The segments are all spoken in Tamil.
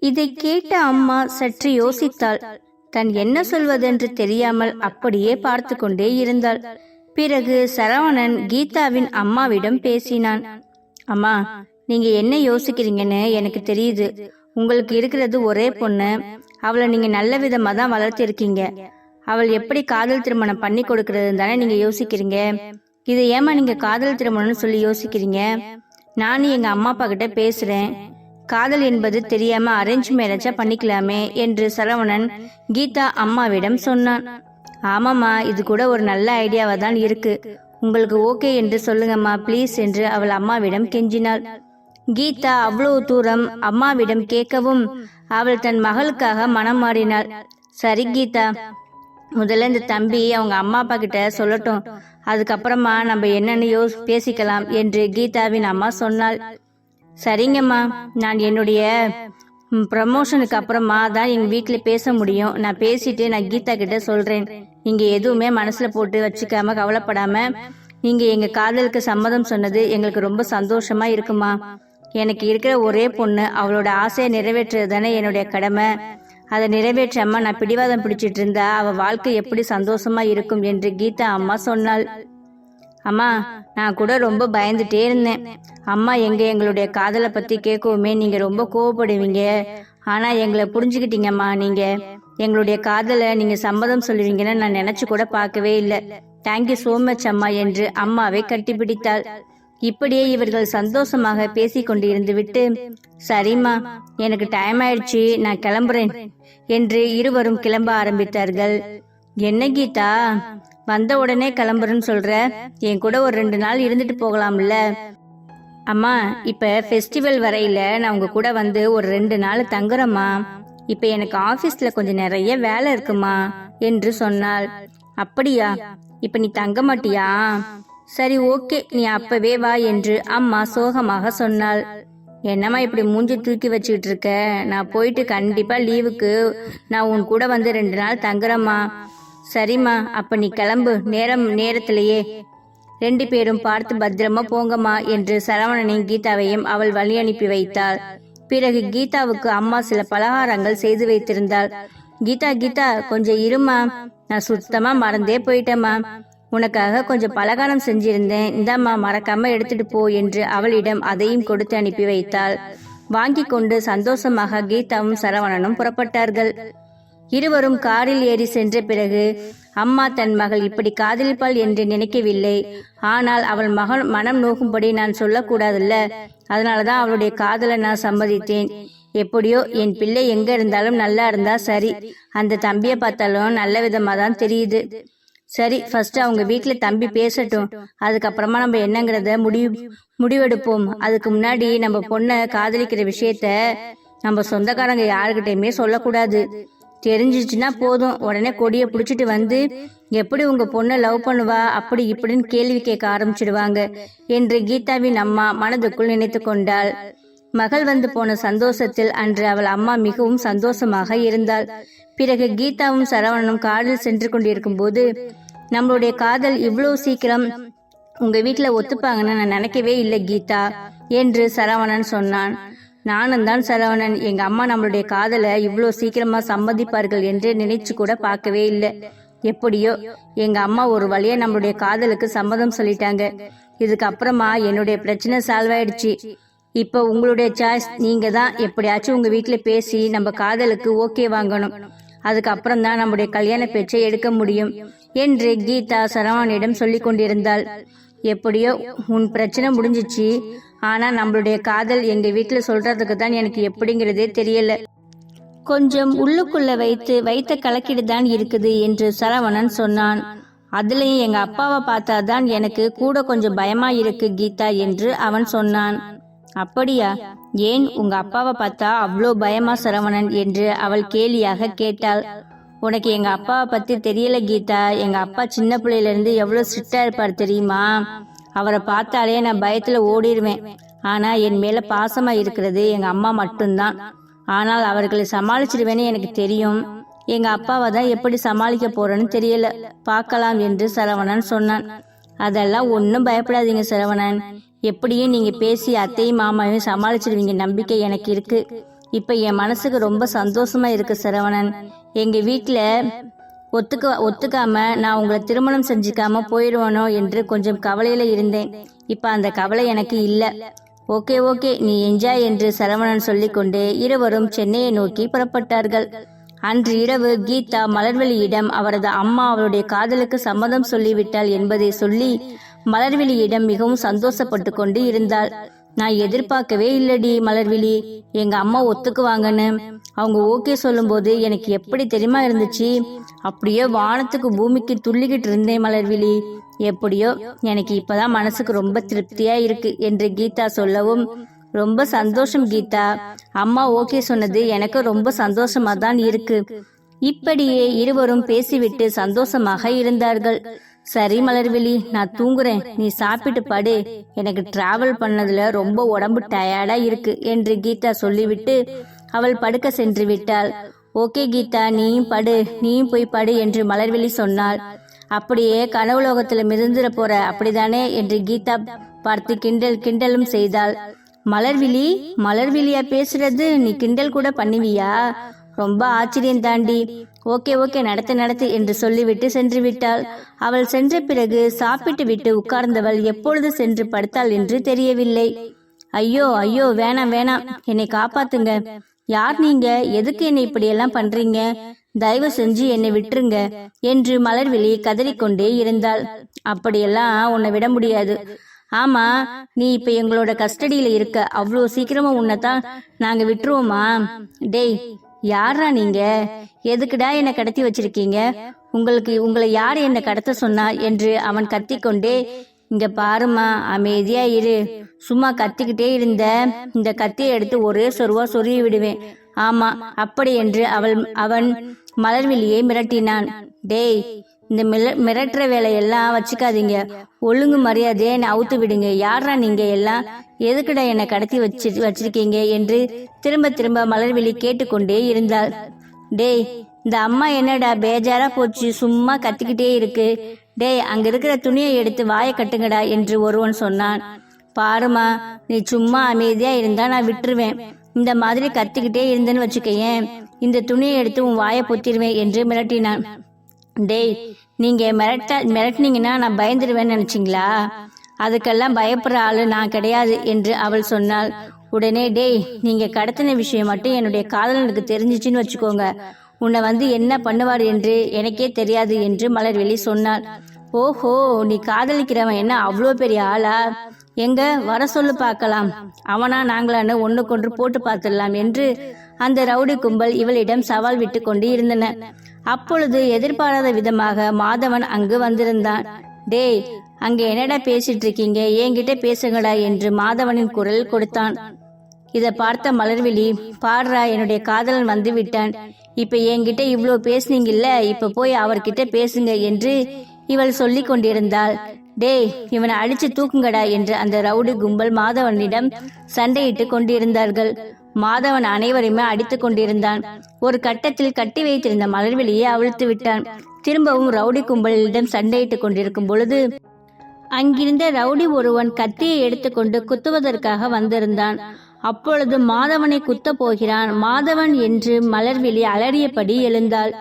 இதை கேட்ட அம்மா சற்று யோசித்தாள். தன் என்ன சொல்வதென்று தெரியாமல் அப்படியே பார்த்து கொண்டே இருந்தாள். பிறகு சரவணன் கீதாவின் அம்மாவிடம் பேசினான். அம்மா நீங்க என்ன யோசிக்கிறீங்கன்னு எனக்கு தெரியுது. உங்களுக்கு இருக்கிறது ஒரே பொண்ணு. அவளை நீங்க நல்ல விதமா தான் வளர்த்திருக்கீங்க. அவள் எப்படி காதல் திருமணம் பண்ணி கொடுக்கறது தானே நீங்க யோசிக்கிறீங்க? இதை ஏமா நீங்க காதல் திருமணம்னு சொல்லி யோசிக்கிறீங்க? நானும் எங்க அம்மா அப்பா கிட்ட பேசுறேன். காதல் என்பது தெரியாம அரேஞ்ச் மேரேஜா பண்ணிக்கலாமே என்று சரவணன் கீதா அம்மாவிடம் சொன்னான். ஆமாம்மா இது கூட ஒரு நல்ல ஐடியாவா தான் இருக்கு. உங்களுக்கு ஓகே என்று சொல்லுங்கம்மா ப்ளீஸ் என்று அவள் அம்மாவிடம் கெஞ்சினாள். கீதா அவ்வளவு தூரம் அம்மாவிடம் கேட்கவும் அவள் தன் மகளுக்காக மனம் மாறினாள். சரி கீதா முதல்ல இந்த தம்பி அவங்க அம்மா அப்பா கிட்ட சொல்லட்டும். அதுக்கப்புறமா நம்ம என்னென்னையோ பேசிக்கலாம் என்று கீதாவின் அம்மா சொன்னாள். சரிங்கம்மா. நான் என்னுடைய ப்ரமோஷனுக்கு அப்புறமா தான் எங்கள் வீட்டில் பேச முடியும். நான் பேசிட்டு நான் கீதா கிட்ட சொல்கிறேன் நீங்கள் எதுவுமே மனசில் போட்டு வச்சுக்காம கவலைப்படாமல் நீங்கள் எங்கள் காதலுக்கு சம்மதம் சொன்னது எங்களுக்கு ரொம்ப சந்தோஷமாக இருக்குமா? எனக்கு இருக்கிற ஒரே பொண்ணு அவளோட ஆசையை நிறைவேற்றுறது தானே என்னுடைய கடமை. அதை நிறைவேற்றாம நான் பிடிவாதம் பிடிச்சிட்டு இருந்தா அவள் வாழ்க்கை எப்படி சந்தோஷமா இருக்கும் என்று கீதா அம்மா சொன்னாள். அம்மா நான் கூட ரொம்ப பயந்துட்டே இருந்தேன். அம்மா எங்க எங்களுடைய காதலை பத்தி கேட்கவுமே நீங்க ரொம்ப கோவப்படுவீங்க. ஆனா எங்களை புரிஞ்சுக்கிட்டீங்கம்மா நீங்க. எங்களுடைய காதலை நீங்க சம்மதம் சொல்லுவீங்கன்னு நான் நினைச்சு கூட பார்க்கவே இல்லை. தேங்க்யூ சோ மச் அம்மா என்று அம்மாவை கட்டிப்பிடித்தாள். இப்படியே இவர்கள் சந்தோஷமாக பேசி கொண்டிருந்து விட்டு சரிம்மா எனக்கு டைம் ஆயிடுச்சு நான் கிளம்புறேன் என்று இருவரும் கிளம்ப ஆரம்பித்தார்கள். என்ன கீதா? வந்த உடனே கிளம்புறேன்னு சொல்ற? என் கூட ஒரு ரெண்டு நாள் இருந்துட்டு போகலாம்ல. அம்மா இப்ப ஃபெஸ்டிவல் வரையில நான் உங்க கூட வந்து ஒரு ரெண்டு நாள் தங்குறேம்மா. இப்ப எனக்கு ஆபீஸ்ல கொஞ்சம் நிறைய வேலை இருக்குமா? என்று சொன்னாள். அப்படியா? இப்ப நீ தங்க மாட்டியா? சரி ஓகே. நீ அப்பவே வா என்று அம்மா சோகமாக சொன்னாள். என்னம்மா இப்படி மூஞ்சி தூக்கி வச்சுக்கிட்டு இருக்க? நான் போயிட்டு கண்டிப்பா லீவுக்கு நான் உன் கூட வந்து ரெண்டு நாள் தங்குறேம்மா. சரிம்மா அப்ப நீ கிளம்பு. நேரம் நேரத்திலேயே. ரெண்டு பேரும் பார்த்து பத்திரமா போங்கம்மா என்று சரவணனையும் கீதாவையும் அவள் வழி அனுப்பி வைத்தாள். பிறகு கீதாவுக்கு அம்மா சில பலகாரங்கள் செய்து வைத்திருந்தாள். கீதா கீதா கொஞ்சம் இருமா நான் சுத்தமா மறந்தே போயிட்டேம்மா. உனக்காக கொஞ்சம் பலகாரம் செஞ்சிருந்தேன். இந்தாம்மா மறக்காம எடுத்துட்டு போ என்று அவளிடம் அதையும் கொடுத்து அனுப்பி வைத்தாள். வாங்கி கொண்டு சந்தோஷமாக கீதாவும் சரவணனும் புறப்பட்டார்கள். இருவரும் காரில் ஏறி சென்ற பிறகு அம்மா தன் மகள் இப்படி காதலிப்பாள் என்று நினைக்கவில்லை. ஆனால் அவள் மகன் மனம் நோக்கும்படி நான் சொல்லக்கூடாதுல்ல. அதனாலதான் அவளுடைய காதலை நான் சம்மதித்தேன். எப்படியோ என் பிள்ளை எங்க இருந்தாலும் நல்லா இருந்தா சரி. அந்த தம்பியை பார்த்தாலும் நல்ல விதமா தான் தெரியுது. சரி ஃபர்ஸ்ட் அவங்க வீட்டில் தம்பி பேசட்டும். அதுக்கப்புறமா நம்ம என்னங்கிறத முடிவு முடிவெடுப்போம். அதுக்கு முன்னாடி நம்ம பொண்ணை காதலிக்கிற விஷயத்த நம்ம சொந்தக்காரங்க யாருக்கிட்டையுமே சொல்லக்கூடாது. தெரிஞ்சிச்சுன்னா போதும். உடனே கொடியை பிடிச்சிட்டு வந்து எப்படி உங்க பொண்ணை லவ் பண்ணுவா? அப்படி இப்படின்னு கேள்வி கேட்க ஆரம்பிச்சிடுவாங்க என்று கீதாவின் அம்மா மனதுக்குள் நினைத்து கொண்டாள். மகள் வந்து போன சந்தோஷத்தில் அன்று அவள் அம்மா மிகவும் சந்தோஷமாக இருந்தாள். பிறகு கீதாவும் சரவணனும் காரில் சென்று கொண்டிருக்கும் போது நம்மளுடைய காதல் இவ்வளவு சீக்கிரம் உங்க வீட்டுல ஒத்துப்பாங்கன்னு நான் நினைக்கவே இல்லை கீதா என்று சரவணன் சொன்னான். நானும் தான் சரவணன். எங்க அம்மா நம்மளுடைய காதலை இவ்வளோ சீக்கிரமா சம்மதிப்பார்கள் என்று நினைச்சு கூட பார்க்கவே இல்லை. எப்படியோ எங்க அம்மா ஒரு வழியா நம்மளுடைய காதலுக்கு சம்மதம் சொல்லிட்டாங்க. இதுக்கு அப்புறமா என்னுடைய பிரச்சனை சால்வ் ஆயிடுச்சு. இப்போ உங்களுடைய சாய்ஸ் நீங்க தான் எப்படியாச்சும் உங்க வீட்டுல பேசி நம்ம காதலுக்கு ஓகே வாங்கணும். அதுக்கப்புறம் தான் நம்முடைய கல்யாண பேச்சை எடுக்க முடியும் என்று கீதா சரவணனிடம் சொல்லிக் கொண்டிருந்தாள். எப்படியோ உன் பிரச்சனை முடிஞ்சிச்சு. ஆனா நம்மளுடைய காதல் எங்க வீட்டுல சொல்றதுக்கு தான் எனக்கு எப்படிங்கிறதே தெரியல. கொஞ்சம் உள்ளுக்குள்ள வைத்து வைத்த கலக்கிடு தான் இருக்குது என்று சரவணன் சொன்னான். அதுலயும் எங்க அப்பாவை பார்த்தாதான் எனக்கு கூட கொஞ்சம் பயமா இருக்கு கீதா என்று அவன் சொன்னான். அப்படியா? ஏன் உங்க அப்பாவை பார்த்தா அவ்வளோ பயமா சரவணன் என்று அவள் கேலியாக கேட்டாள். உனக்கு எங்க அப்பாவை பத்தி தெரியல கீதா. எங்க அப்பா சின்ன பிள்ளையில இருந்து எவ்வளவு ஸ்ட்ரிக்டா இருப்பார் தெரியுமா? அவரை பார்த்தாலே நான் பயத்துல ஓடிடுவேன் ஆனா என் மேல பாசமா இருக்கிறது எங்க அம்மா மட்டும்தான். ஆனால் அவர்களை சமாளிச்சிடுவேன்னு எனக்கு தெரியும். எங்க அப்பாவை தான் எப்படி சமாளிக்க போறேன்னு தெரியல. பார்க்கலாம் என்று சரவணன் சொன்னான். அதெல்லாம் ஒன்றும் பயப்படாதீங்க சரவணன். எப்படியும் நீங்க பேசி அத்தையும் மாமாவையும் சமாளிச்சிடுவீங்க. நம்பிக்கை எனக்கு இருக்கு. இப்ப என் மனசுக்கு ரொம்ப சந்தோஷமா இருக்கு சரவணன். எங்க வீட்டில் ஒத்துக்க ஒத்துக்காம நான் உங்களை திருமணம் செஞ்சுக்காம போயிடுவானோ என்று கொஞ்சம் கவலையில இருந்தேன். இப்ப அந்த கவலை எனக்கு இல்ல. ஓகே ஓகே நீ என்ஜாய் என்று சரவணன் சொல்லிக்கொண்டு இருவரும் சென்னையை நோக்கி புறப்பட்டார்கள். அன்று இரவு கீதா மலர்வெளியிடம் அவரது அம்மா அவளுடைய காதலுக்கு சம்மதம் சொல்லிவிட்டாள் என்பதை சொல்லி மலர்வெளியிடம் மிகவும் சந்தோஷப்பட்டு கொண்டு இருந்தாள். நான் எதிர்பார்க்கவே இல்லடி மலர்விழி. எங்க அம்மா ஒத்துக்குவாங்கன்னு. அவங்க ஓகே சொல்லும்போது எனக்கு எப்படி தெரியுமா இருந்துச்சு? அப்படியே வானத்துக்கு பூமிக்கு துள்ளிக்கிட்டு இருந்தேன் மலர்விழி. எப்படியோ எனக்கு இப்பதான் மனசுக்கு ரொம்ப திருப்தியா இருக்கு என்று கீதா சொல்லவும். ரொம்ப சந்தோஷம் கீதா. அம்மா ஓகே சொன்னது எனக்கு ரொம்ப சந்தோஷமா தான் இருக்கு. இப்படியே இருவரும் பேசிவிட்டு சந்தோஷமாக இருந்தார்கள். சரி மலர்விழி நான் தூங்குறேன். நீ சாப்பிட்டு படு. எனக்கு டிராவல் பண்ணதுல ரொம்ப உடம்பு டயர்டா இருக்கு என்று கீதா சொல்லிவிட்டு அவள் படுக்க சென்று விட்டாள். ஓகே கீதா நீயும் படு. நீயும் போய் படு என்று மலர்விழி சொன்னாள். அப்படியே கனவுலோகத்துல மிதந்துட போற அப்படிதானே? என்று கீதா பார்த்து கிண்டல் கிண்டலும் செய்தாள். மலர்விழி மலர்விழியா பேசுறது? நீ கிண்டல் கூட பண்ணுவியா? ரொம்ப ஆச்சரியம் தாண்டி ஓகே ஓகே நடத்து நடத்து என்று சொல்லிவிட்டு சென்று விட்டாள் அவள் சென்ற பிறகு சாப்பிட்டு விட்டு உட்கார்ந்தவள் எப்பொழுது சென்று படுத்தாள் என்று தெரியவில்லை. ஐயோ ஐயோ வேணாம் வேணாம் என்னை காப்பாத்துங்க. யார் நீங்க? எதுக்கு என்னை இப்படியெல்லாம் பண்றீங்க? தயவு செஞ்சு என்னை விட்டுருங்க என்று மலர்விழி கதறிக்கொண்டே இருந்தாள். அப்படியெல்லாம் உன்னை விட முடியாது. ஆமா நீ இப்ப எங்களோட கஸ்டடியில இருக்க அவ்வளோ சீக்கிரமா உன்னைத்தான் நாங்க விட்டுருவோமா? டேய் யாரா நீங்க? எதுக்குடா என்ன கடத்தி வச்சிருக்கீங்க? உங்களுக்கு உங்களை யார் என்ன கடத்த சொன்னா என்று அவன் கத்திக்கொண்டே இங்க பாருமா அமைதியா இரு. சும்மா கத்திக்கிட்டே இருந்த இந்த கத்தியை எடுத்து ஒரே சொருவா சொருவி விடுவேன். ஆமா அப்படி என்று அவள் அவன் மலர்விழியை மிரட்டினான். டேய் இந்த மிர மிரட்டுற வேலையெல்லாம் வச்சுக்காதீங்க. ஒழுங்கு மரியாதையை என்னை அவுத்து விடுங்க. யாரா நீங்க எல்லாம்? எதுக்குடா என்னை கடத்தி வச்சு வச்சிருக்கீங்க என்று திரும்ப திரும்ப மலர்விழி கேட்டுக்கொண்டே இருந்தாள். டேய் இந்த அம்மா என்னடா பேஜாரா போச்சு? சும்மா கத்திக்கிட்டே இருக்கு. டேய் அங்க இருக்கிற துணியை எடுத்து வாயை கட்டுங்கடா என்று ஒருவன் சொன்னான். பாருமா நீ சும்மா அமைதியா இருந்தா நான் விட்டுருவேன். இந்த மாதிரி கத்திக்கிட்டே இருந்தேன்னு வச்சுக்கையேன். இந்த துணியை எடுத்து உன் வாயை பொத்திடுவேன் என்று மிரட்டினான். டேய் நீங்க மிரட்ட மிரட்டினீங்கன்னா நான் பயந்துருவேன்னு நினச்சிங்களா? அதுக்கெல்லாம் பயப்படுற ஆளு நான் கிடையாது என்று அவள் சொன்னாள். உடனே டேய் நீங்க கடத்தின விஷயம் மட்டும் என்னுடைய காதலனுக்கு தெரிஞ்சிச்சுன்னு வச்சுக்கோங்க. உன்னை வந்து என்ன பண்ணுவார் என்று எனக்கே தெரியாது என்று மலர்வெளி சொன்னாள். ஓஹோ நீ காதலிக்கிறவன் என்ன அவ்வளோ பெரிய ஆளா? எங்க? வர சொல்லு பார்க்கலாம். அவனா நாங்களான்னு கொன்று போட்டு பார்த்துடலாம் என்று அந்த ரவுடி கும்பல் இவளிடம் சவால் விட்டு கொண்டு இருந்தன அப்பொழுது எதிர்பாராத விதமாக மாதவன் அங்கு வந்திருந்தான். டேய் அங்க என்னடா பேசிட்டு இருக்கீங்க என்கிட்ட பேசுங்கடா என்று மாதவனின் குரல் கொடுத்தான். இதை பார்த்த மலர்விழி பாடுறா என்னுடைய காதலன் வந்து விட்டான் இப்ப என்கிட்ட இவ்வளோ பேசுனீங்கல்ல இப்ப போய் அவர்கிட்ட பேசுங்க என்று இவள் சொல்லி கொண்டிருந்தாள். டேய் இவனை அடிச்சு தூக்குங்கடா என்று அந்த ரவுடி கும்பல் மாதவனிடம் சண்டையிட்டு கொண்டிருந்தார்கள். மாதவன் அனைவரையுமே அடித்துக் கொண்டிருந்தான். ஒரு கட்டத்தில் கட்டி வைத்திருந்த மலர்வெளியை அவிழ்த்து விட்டான். திரும்பவும் ரவுடி கும்பலிடம் சண்டையிட்டுக் கொண்டிருக்கும் பொழுது அங்கிருந்த ரவுடி ஒருவன் கத்தியை எடுத்துக்கொண்டு குத்துவதற்காக வந்திருந்தான். அப்பொழுது மாதவனை குத்தப் போகிறான். மாதவன் என்று மலர்விழி அலறியபடி எழுந்தாள்.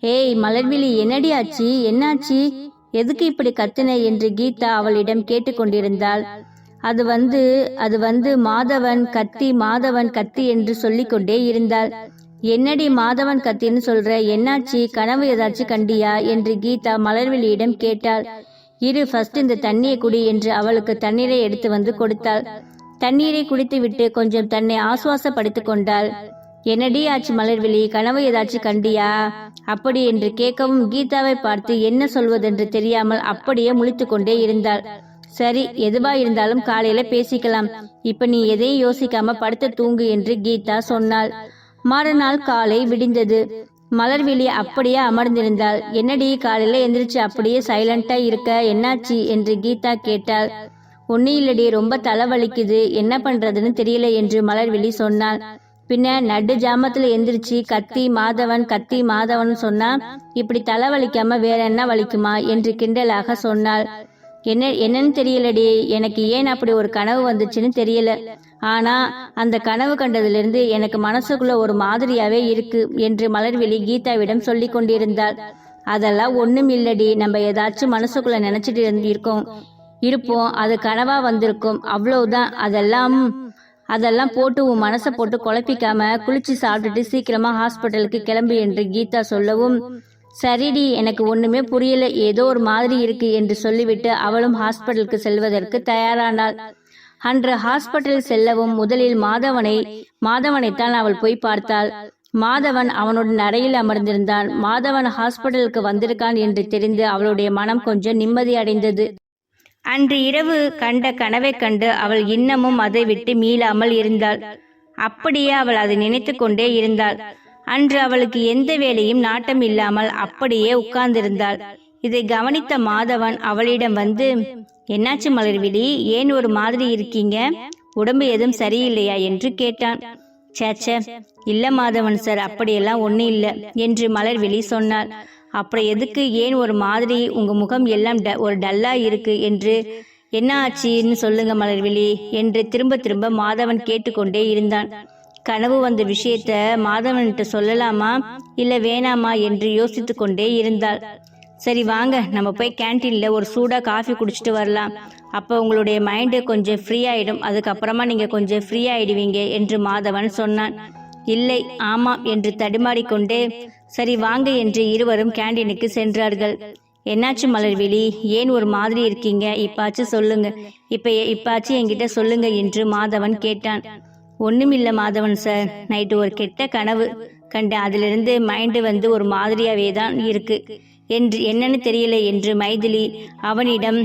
ஏய் மலர்விழி என்னடி ஆச்சு? என்னாச்சு? எதுக்கு இப்படி கத்தின? என்று கீதா அவளிடம் கேட்டுக்கொண்டிருந்தாள் அது வந்து அது வந்து மாதவன் கத்தி மாதவன் கத்தி என்று சொல்லிக்கொண்டே இருந்தாள். என்னடி மாதவன் கத்தின்னு சொல்ற? என்னாச்சு? கனவு ஏதாச்சும் கண்டியா? என்று கீதா மலர்விழியிடம் கேட்டாள். இரு ஃபர்ஸ்ட் இந்த தண்ணியை குடி என்று அவளுக்கு தண்ணீரை எடுத்து வந்து கொடுத்தாள். தண்ணீரை குடித்துவிட்டு கொஞ்சம் தன்னை ஆசுவாசப்படுத்திக் கொண்டாள். என்னடி ஆச்சு மலர்விழி? கனவு ஏதாச்சும் கண்டியா? அப்படி என்று கேட்கவும் கீதாவை பார்த்து என்ன சொல்வதென்று தெரியாமல் அப்படியே முழித்து கொண்டே இருந்தாள். சரி எதுவா இருந்தாலும் காலையில பேசிக்கலாம். இப்ப நீ எதையும் யோசிக்காம படுத்து தூங்கு என்று கீதா சொன்னாள். மறுநாள் காலை விடிந்தது. மலர்விழி அப்படியே அமர்ந்திருந்தாள். என்னடி காலையில எந்திரிச்சு அப்படியே சைலண்டா இருக்க? என்னாச்சு? என்று கீதா கேட்டாள். ஒன்னும் இல்லடி ரொம்ப தலைவலிக்குது. என்ன பண்றதுன்னு தெரியல என்று மலர்விழி சொன்னாள். பின்ன நடு ஜாமத்துல எந்திரிச்சு கத்தி மாதவன் கத்தி மாதவன் சொன்னா இப்படி தலை வலிக்காம வேற என்ன வலிக்குமா? என்று கிண்டலாக சொன்னாள். என்ன என்னன்னு தெரியலடி. எனக்கு ஏன் அப்படி ஒரு கனவு வந்துச்சுன்னு தெரியல. ஆனா அந்த கனவு கண்டதிலிருந்து எனக்கு மனசுக்குள்ள ஒரு மாதிரியாவே இருக்கு என்று மலர்விழி கீதாவிடம் சொல்லி கொண்டிருந்தாள். அதெல்லாம் ஒண்ணும் இல்லடி. நம்ம ஏதாச்சும் மனசுக்குள்ள நினைச்சிட்டு இருந்து இருக்கோம் இருப்போம். அது கனவா வந்திருக்கும். அவ்வளவுதான். அதெல்லாம் அதெல்லாம் போட்டு உன் மனசை போட்டு குழப்பிக்காம குளிச்சு சாப்பிட்டுட்டு சீக்கிரமா ஹாஸ்பிட்டலுக்கு கிளம்பு என்று கீதா சொல்லவும் சரிடி எனக்கு ஒண்ணுமே புரியல. ஏதோ ஒரு மாதிரி இருக்கு என்று சொல்லிவிட்டு அவளும் ஹாஸ்பிட்டலுக்கு செல்வதற்கு தயாரானாள். அன்று ஹாஸ்பிட்டல் செல்லவும் முதலில் மாதவனை மாதவனைத்தான் அவள் போய் பார்த்தாள். மாதவன் அவனுடன் அறையில் அமர்ந்திருந்தான். மாதவன் ஹாஸ்பிட்டலுக்கு வந்திருக்கான் என்று தெரிந்து அவளுடைய மனம் கொஞ்சம் நிம்மதி அடைந்தது. அன்று இரவு கண்ட கனவைக் கண்டு அவள் இன்னமும் அதை விட்டு மீளாமல் இருந்தாள். அப்படியே அவள் அதை நினைத்து கொண்டே இருந்தாள். அன்று அவளுக்கு எந்த வேலையும் நாட்டம் இல்லாமல் அப்படியே உட்கார்ந்திருந்தாள். இதை கவனித்த மாதவன் அவளிடம் வந்து என்னாச்சு மலர்விழி? ஏன் ஒரு மாதிரி இருக்கீங்க? உடம்பு எதுவும் சரியில்லையா? என்று கேட்டான். சேச்சே இல்ல மாதவன் சார் அப்படியெல்லாம் ஒண்ணு இல்ல என்று மலர்விழி சொன்னாள். அப்புறம் எதுக்கு ஏன் ஒரு மாதிரி? உங்க முகம் எல்லாம் ட- ஒரு டல்லா இருக்கு என்று என்ன ஆச்சுன்னு சொல்லுங்க மலர்விழி என்று திரும்ப திரும்ப மாதவன் கேட்டுக்கொண்டே இருந்தான். கனவு வந்த விஷயத்த மாதவன்கிட்ட சொல்லலாமா? இல்ல வேணாமா என்று யோசித்து கொண்டே இருந்தாள். சரி வாங்க நம்ம போய் கேன்டீன்ல ஒரு சூடா காஃபி குடிச்சிட்டு வரலாம். அப்போ உங்களுடைய மைண்டு கொஞ்சம் ஃப்ரீ ஆயிடும். அதுக்கப்புறமா நீங்க கொஞ்சம் ஃப்ரீ ஆயிடுவீங்க என்று மாதவன் சொன்னான். இல்லை ஆமாம் என்று தடுமாறிக்கொண்டே சரி வாங்க என்று இருவரும் கேண்டீனுக்கு சென்றார்கள். என்னாச்சு மலர்விழி? ஏன் ஒரு மாதிரி இருக்கீங்க? இப்பாச்சும் சொல்லுங்க. இப்ப இப்பாச்சும் என்கிட்ட சொல்லுங்க என்று மாதவன் கேட்டான். ஒண்ணுமில்ல மாதவன் சார் நைட்டு ஒரு கெட்ட கனவு. கண்டேன் அதிலிருந்து மைண்டு வந்து ஒரு மாதிரியாவே தான் இருக்கு. என்று என்னன்னு தெரியல என்று மைதிலி அவனிடம்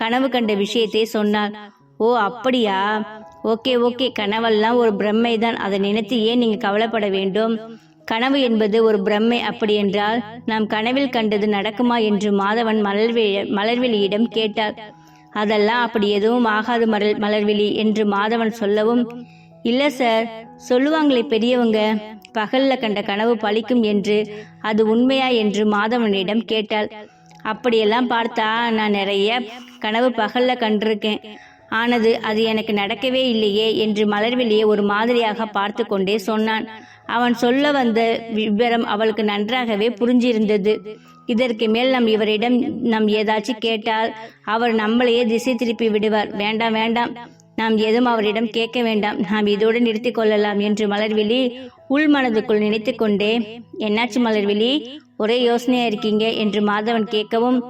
கனவு கண்ட விஷயத்தை சொன்னாள். ஓ அப்படியா? Okay okay. கனவெல்லாம் ஒரு பிரம்மை தான் அதை நினைத்து ஏன் நீங்கள் கவலைப்பட வேண்டும்? கனவு என்பது ஒரு பிரம்மை அப்படி என்றால் நாம் கனவில் கண்டது நடக்குமா என்று மாதவன் மலர்வெளி மலர்வெளியிடம் கேட்டார் அதெல்லாம் அப்படி எதுவும் ஆகாது மலர் மலர்விழி என்று மாதவன் சொல்லவும் இல்ல சார் சொல்லுவாங்களே பெரியவங்க பகல்ல கண்ட கனவு பழிக்கும் என்று அது உண்மையா என்று மாதவனிடம் கேட்டாள். அப்படியெல்லாம் பார்த்தா நான் நிறைய கனவு பகல்ல கண்டிருக்கேன். ஆனது அது எனக்கு நடக்கவே இல்லையே என்று மலர்விழியை ஒரு மாதிரியாக பார்த்து கொண்டே சொன்னான். அவன் சொல்ல வந்த விவரம் அவளுக்கு நன்றாகவே புரிஞ்சிருந்தது. இதற்கு மேல் நம் இவரிடம் நம் ஏதாச்சும் கேட்டால் அவர் நம்மளையே திசை திருப்பி விடுவார். வேண்டாம் வேண்டாம். நாம் எதுவும் அவரிடம் கேட்க வேண்டாம். நாம் இதோடு நிறுத்திக் கொள்ளலாம் என்று மலர்விழி உள் மனதுக்குள் நினைத்து கொண்டே என்னாச்சு மலர்விழி? ஒரே யோசனையா இருக்கீங்க? என்று மாதவன் கேட்கவும்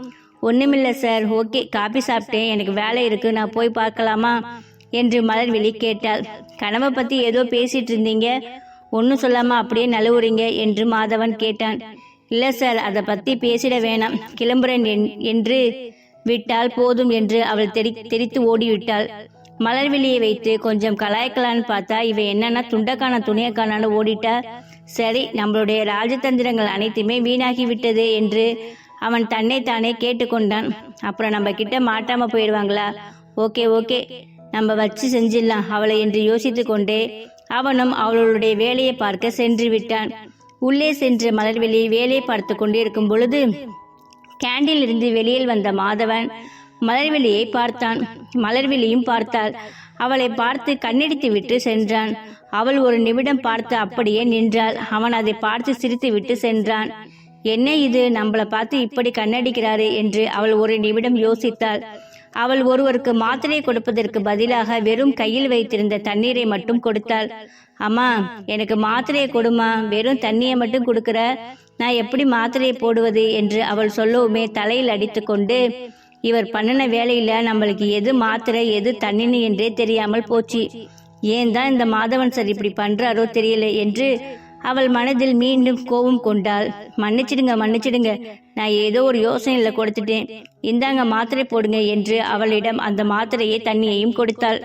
ஒன்றுமில்லை சார். ஓகே காபி சாப்பிட்டேன். எனக்கு வேலை இருக்கு. நான் போய் பார்க்கலாமா? என்று மலர்விழி கேட்டாள். கனவை பத்தி ஏதோ பேசிட்டு இருந்தீங்க. ஒன்றும் சொல்லாம அப்படியே நழுவுறீங்க என்று மாதவன் கேட்டான். இல்ல சார். அதை பத்தி பேசிட வேணாம். கிளம்புறேன் என்- என்று விட்டால் போதும் என்று அவள் தெரி தெரித்து ஓடிவிட்டாள். மலர்விழியை வைத்து கொஞ்சம் கலாய்க்கலான்னு பார்த்தா இவ என்னன்னா துண்டக்கான துணியக்கானான்னு ஓடிட்டா. சரி நம்மளுடைய ராஜதந்திரங்கள் அனைத்துமே வீணாகி விட்டது என்று அவன் தன்னை தானே கேட்டுக்கொண்டான். அப்புறம் நம்ம கிட்ட மாட்டாம போயிடுவாங்களா? ஓகே ஓகே நம்ம வச்சு செஞ்சிடலாம் அவளை என்று யோசித்து கொண்டே அவனும் அவளுடைய வேலையை பார்க்க சென்று விட்டான். உள்ளே சென்று மலர்வெளி வேலை பார்த்து கொண்டிருக்கும் பொழுது கேண்டில் இருந்து வெளியில் வந்த மாதவன் மலர்விழியை பார்த்தான். மலர்விழியும் பார்த்தாள். அவளை பார்த்து கண்ணடித்து விட்டு சென்றான். அவள் ஒரு நிமிடம் பார்த்து அப்படியே நின்றாள். அவன் அதை பார்த்து சிரித்து விட்டு சென்றான். என்ன இது? நம்மளை பார்த்து இப்படி கண்ணடிக்கிறாரு என்று அவள் ஒரு நிமிடம் யோசித்தாள். அவள் ஒருவருக்கு மாத்திரை கொடுப்பதற்கு பதிலாக வெறும் கையில் வைத்திருந்த தண்ணீரை மட்டும் கொடுத்தாள். அம்மா எனக்கு மாத்திரையை கொடுமா? வெறும் தண்ணியை மட்டும் கொடுக்கிற? நான் எப்படி மாத்திரையை போடுவது? என்று அவள் சொல்லவுமே தலையில் அடித்துக்கொண்டு இவர் பண்ணின வேலையில நம்மளுக்கு எது மாத்திரை எது தண்ணின்னு என்றே தெரியாமல் போச்சு. ஏன் தான் இந்த மாதவன் சார் இப்படி பண்றாரோ தெரியல என்று அவள் மனதில் மீண்டும் கோபம் கொண்டாள். மன்னிச்சிடுங்க மன்னிச்சிடுங்க. நான் ஏதோ ஒரு யோசனையில கொடுத்துட்டேன். இந்தாங்க மாத்திரை போடுங்க என்று அவளிடம் அந்த மாத்திரையை தண்ணியையும் கொடுத்தாள்.